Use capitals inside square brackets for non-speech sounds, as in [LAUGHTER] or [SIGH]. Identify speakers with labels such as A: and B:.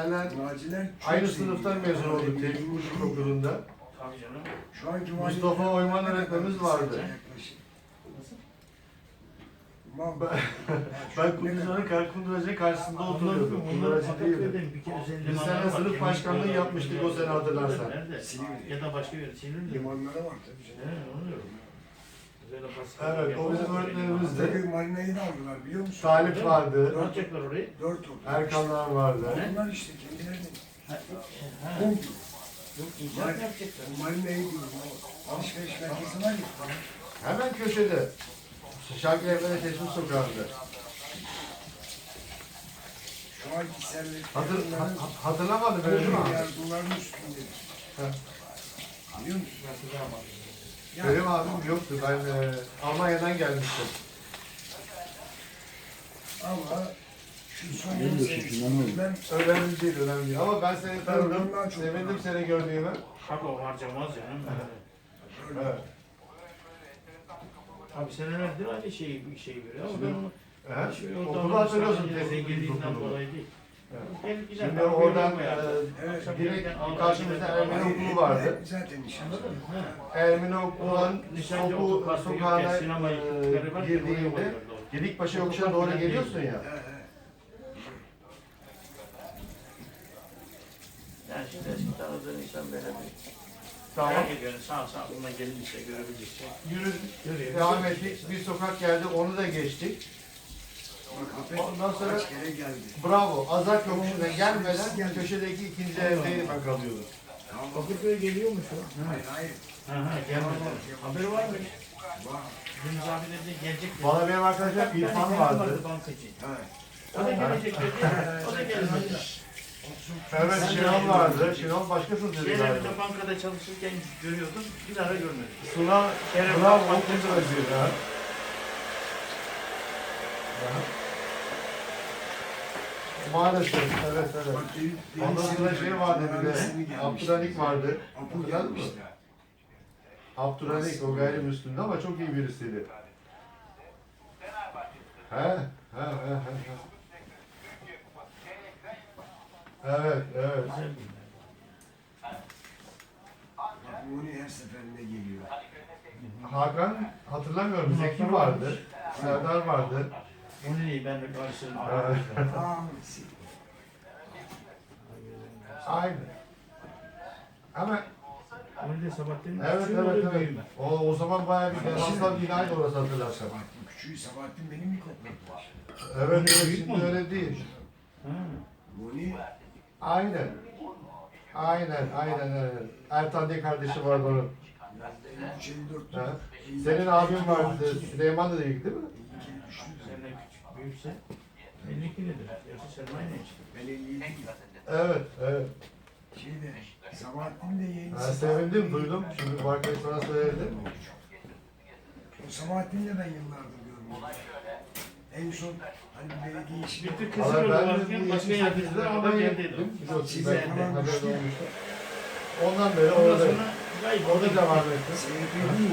A: Naciler çok
B: aynı sınıftan mezun olduk Uçuk Okulu'nda.
C: Tabii canım.
A: Şu anki
B: Mustafa Oyman öğretmenimiz vardı. Ben- Ben [LAUGHS] Kunduracı'nın kar- Kunduracı karşısında oturuyordum. Kunduracı değildim.
C: bir kere özel
B: Biz
C: limanlar
B: seninle
C: var.
B: sınıf başkanlığı yapmıştık o sene hatırlarsan.
C: Nerede?
A: Silivri.
C: Ya da başka bir yer. Silivri'de.
A: Limanlara var tabii
C: He,
A: canım.
C: onu diyorum.
B: Evet, o bizim
C: yapamaz.
B: öğretmenimiz de.
A: Tabii marinayı da aldılar biliyor musun?
B: Talip vardı.
C: Ne yapacaklar orayı?
A: Dört oldu.
B: Erkanlar vardı.
A: Onlar işte kendilerini. Kum.
C: Yok mı yapacaklar?
A: Marinayı diyorum. Alışveriş merkezi var ya.
B: Hemen köşede. Şarkı Evler'e Teşvik Sokağı'nda.
A: Şu anki servet.
B: Hatır, ha- ha- hatırlamadım öyle değil mi abi?
A: milyar doların üstünde.
B: Heh.
A: Biliyor musun? Ya,
B: Benim abim yoktu. Ben e, Almanya'dan gelmiştim.
A: Ama şu son
D: Ne
A: yıl
D: diyorsun, şundan ne oldu?
A: ben
B: Önemli değil, önemli değil. Ama ben seni tanıdım.
A: çok
B: Sevindim seni gördüğüme.
C: Tabii o harcamaz canım.
B: Evet.
C: Abi senelerdir aynı şeyi bir şey görüyor ama ben onu
B: He?
C: Şöyle
B: Okulu
C: oradan
B: hatırlıyorsun Okulu'nu.
C: dolayı değil.
B: Evet.
C: Gider,
B: Şimdi
C: ben
B: oradan e,
A: Evet.
B: Direkt karşımızda Ermeni okulu vardı.
A: Zaten nişan.
C: Anladın mı? Ha.
B: Ermeni
C: Nişancı
B: soku,
C: otoparkı
B: sokağına e, girdiğinde. Gedikpaşa yokuşuna doğru geliyorsun ya.
C: Yani şimdi eski tanıdığın insan böyle bir
B: Tamam.
C: merak ediyorum sağ sağ bununla gelince görebilecekse.
B: Yürüdük.
C: Görüyor.
B: Devam ettik. Bir sokak geldi. Onu da geçtik. Ondan sonra-. Bravo. Azak yokuşuna gelmeden köşedeki ikinci evdeydim ben kalıyordum.
A: Tamam.
C: Bakırköy geliyormuş o.
A: Hayır hayır.
C: Ha ha gelmedi. Haberi var mı? Deniz abi dedi gelecek.
B: Bana benim arkadaşım İrfan vardı.
C: Bankacı. O da gelecek dedi. O da gelmedi.
B: Evet Şenol vardı. Şenol başkasını dedi
C: Şeyler
B: galiba.
C: de bankada çalışırken görüyordum. Bir ara görmedim.
B: Sıla,
C: Kerem
B: Sıla
C: Bak-
B: okul özgür ha. Maalesef, evet evet. Ondan şey vardı bir de,
A: gelmişti.
B: Abdülhanik vardı. Hatırladın mı?
A: gelmişti.
B: Abdülhanik o gayrimüslimdi ama çok iyi birisiydi. He, he, he, he. Evet, evet.
A: Muni her seferinde geliyor.
B: Hakan hatırlamıyorum. Zeki vardı. Serdar vardı.
C: O neyi ben de
B: Evet.
A: Aa,
B: Aynı. Ama
C: Onu da
B: evet
C: küçüğü, o
B: evet evet.
C: büyüğü.
B: O, o zaman bayağı bir devasal binaydı orası hatırlarsan.
A: bu küçüğü Sabahattin benim mi kokladılar?
B: Evet evet şimdi öyle değil.
C: Ha.
A: Muni
B: Aynen. Aynen aynen aynen. Ertan diye kardeşi vardı onun.
A: 354
B: Ha. Senin abin vardı. Süleyman da değil değil mi?
C: Büyükse 52 nedir? Yoksa sermaye ne işte?
A: Ben 57
B: Evet evet.
A: şeyde Sabahattin de yeni.
B: Ben sevindim duydum. Şimdi bu arkadaş sana söyledi.
A: O Sabahattin'le ben yıllardır görmüyorum. En son hani belediye işi
C: Bitti
B: Valla
C: kızı
B: ben de
C: varken
B: bir
C: başka
B: 78'de
C: yerde ama
B: Almanya'ya
C: geldiydi.
B: gittim. Biliyorsun
A: Size
B: ben
A: falan
B: haber
A: düştü.
B: olmuştu. Ondan beri
C: Ondan
B: oradayım.
C: sonra kayboldu.
B: Orada devam ettim.
A: Değil